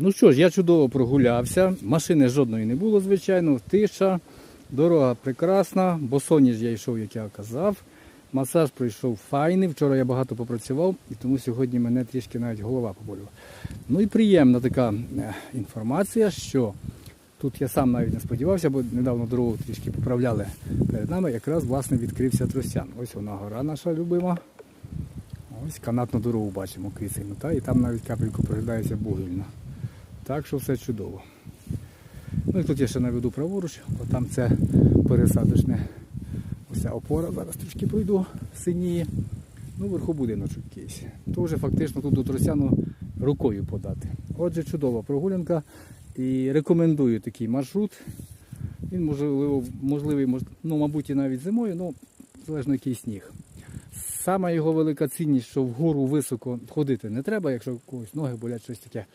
Ну що ж, я чудово прогулявся. Машини жодної не було, звичайно, тиша, дорога прекрасна, бо босоніж я йшов, як я казав. Масаж пройшов файний. Вчора я багато попрацював, і тому сьогодні мене трішки навіть голова поболювала. Ну і приємна така е, інформація, що тут я сам навіть не сподівався, бо недавно дорогу трішки поправляли перед нами. Якраз власне відкрився Тростян. Ось вона гора наша любима. Ось канатну дорогу бачимо кисельну, та, і там навіть капельку проглядається бугільна. Так що все чудово. Ну і тут я ще наведу праворуч, бо там це пересадочне ось ця опора, зараз трішки пройду, синіє. Ну, вверху будиночок якийсь. То вже фактично тут до Тросяну рукою подати. Отже, чудова прогулянка. І рекомендую такий маршрут. Він можливо, можливий, мож- ну, мабуть, і навіть зимою, ну, залежно який сніг. Сама його велика цінність, що вгору високо ходити не треба, якщо у когось ноги болять щось таке.